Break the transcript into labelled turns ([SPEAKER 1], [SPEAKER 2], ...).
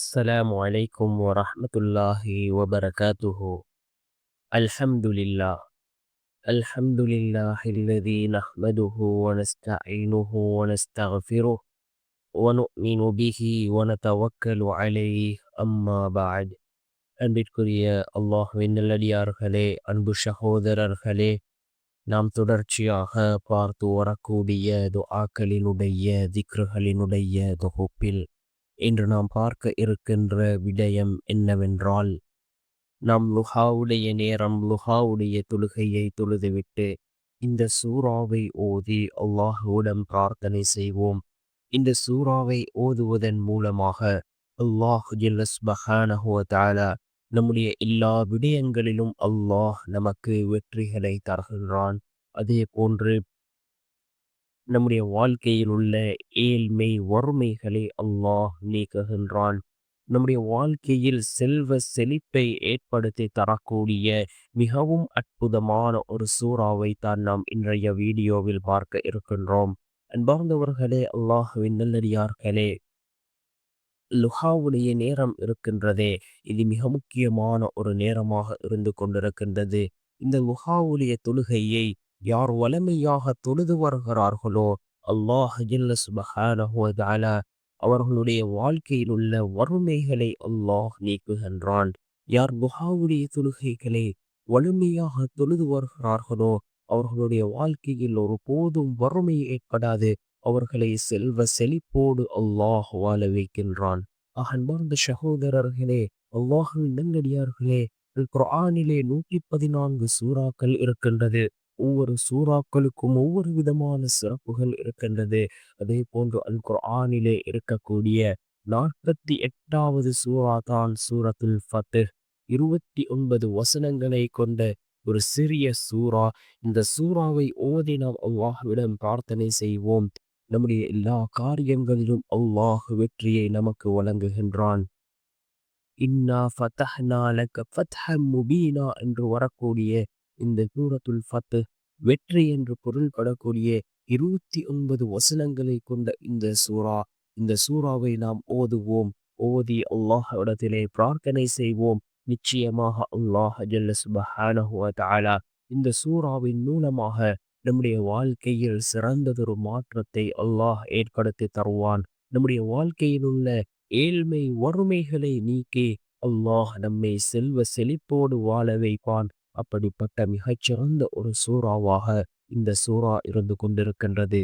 [SPEAKER 1] السلام عليكم ورحمة الله وبركاته الحمد لله الحمد لله الذي نحمده ونستعينه ونستغفره ونؤمن به ونتوكل عليه أما بعد அன்பிற்குரிய அல்லாஹுவின் நல்லடியார்களே அன்பு சகோதரர்களே நாம் தொடர்ச்சியாக பார்த்து வரக்கூடிய துஆக்களினுடைய திக்ருகளினுடைய தொகுப்பில் இன்று நாம் பார்க்க இருக்கின்ற விடயம் என்னவென்றால் நாம் லுஹாவுடைய நேரம் லுஹாவுடைய தொழுகையை தொழுதுவிட்டு இந்த சூறாவை ஓதி அல்லாஹுவிடம் பிரார்த்தனை செய்வோம். இந்த சூறாவை ஓதுவதன் மூலமாக அல்லாஹ் ஜில்லஸ்பஹானஹுவ நம்முடைய எல்லா விடயங்களிலும் அல்லாஹ் நமக்கு வெற்றிகளை தருகின்றான். அதே போன்று நம்முடைய வாழ்க்கையில் உள்ள ஏழ்மை வறுமைகளை அல்லாஹ் நீக்குகின்றான். நம்முடைய வாழ்க்கையில் செல்வ செழிப்பை ஏற்படுத்தி தரக்கூடிய மிகவும் அற்புதமான ஒரு சூறாவை தான் நாம் இன்றைய வீடியோவில் பார்க்க இருக்கின்றோம். அன்பார்ந்தவர்களே அல்லாஹுவின் நல்லடியார்களே லுஹாவுடைய நேரம் இருக்கின்றதே. இது மிக முக்கியமான ஒரு நேரமாக இருந்து கொண்டிருக்கின்றது. இந்த லுஹாவுடைய தொழுகையை யார் வலிமையாக தொழுது வருகிறார்களோ அல்லாஹ் சுபஹானஹுவதால அவர்களுடைய வாழ்க்கையில் உள்ள வறுமைகளை அல்லாஹ் நீக்குகின்றான். யார் குஹாவுடைய தொழுகைகளை வலிமையாக தொழுது வருகிறார்களோ அவர்களுடைய வாழ்க்கையில் ஒரு போதும் வறுமை ஏற்படாது. அவர்களை செல்வ செழிப்போடு அல்லாஹ் வாழ வைக்கின்றான். அகன்பார்ந்த சகோதரர்களே அல்லாஹின் நெங்கடியார்களே குரானிலே நூற்றி பதினான்கு சூறாக்கள் இருக்கின்றது. ஒவ்வொரு சூறாக்களுக்கும் ஒவ்வொரு விதமான சிறப்புகள் இருக்கின்றது. அதே போன்று அல் குர்ஆனிலே இருக்கக்கூடிய நாற்பத்தி எட்டாவது சூரா தான் சூரத்துல் ஃபத்து இருபத்தி ஒன்பது வசனங்களை கொண்ட ஒரு சிறிய சூறா. இந்த சூறாவை ஓதி நாம் அல்லாஹ்விடம் பிரார்த்தனை செய்வோம். நம்முடைய எல்லா காரியங்களிலும் அல்லாஹ் வெற்றியை நமக்கு வழங்குகின்றான். இன்னா ஃபதஹ்னா லக ஃபத்ஹம் முபீனா என்று வரக்கூடிய இந்த சூரத்துல் ஃபத்து வெற்றி என்று பொருள்படக்கூடிய இருபத்தி ஒன்பது வசனங்களை கொண்ட இந்த சூறா இந்த சூறாவை நாம் ஓதுவோம். ஓதி அல்லாஹ் இடத்திலே பிரார்த்தனை செய்வோம். நிச்சயமாக அல்லாஹ் ஜல்ல சுபஹானஹுவ இந்த சூறாவின் மூலமாக நம்முடைய வாழ்க்கையில் சிறந்ததொரு மாற்றத்தை அல்லாஹ் ஏற்படுத்தி தருவான். நம்முடைய வாழ்க்கையில் உள்ள ஏழ்மை வறுமைகளை நீக்கி அல்லாஹ் நம்மை செல்வ செழிப்போடு வாழ வைப்பான். அப்படிப்பட்ட மிகச்சிறந்த ஒரு சூறாவாக இந்த சூறா இருந்து கொண்டிருக்கின்றது.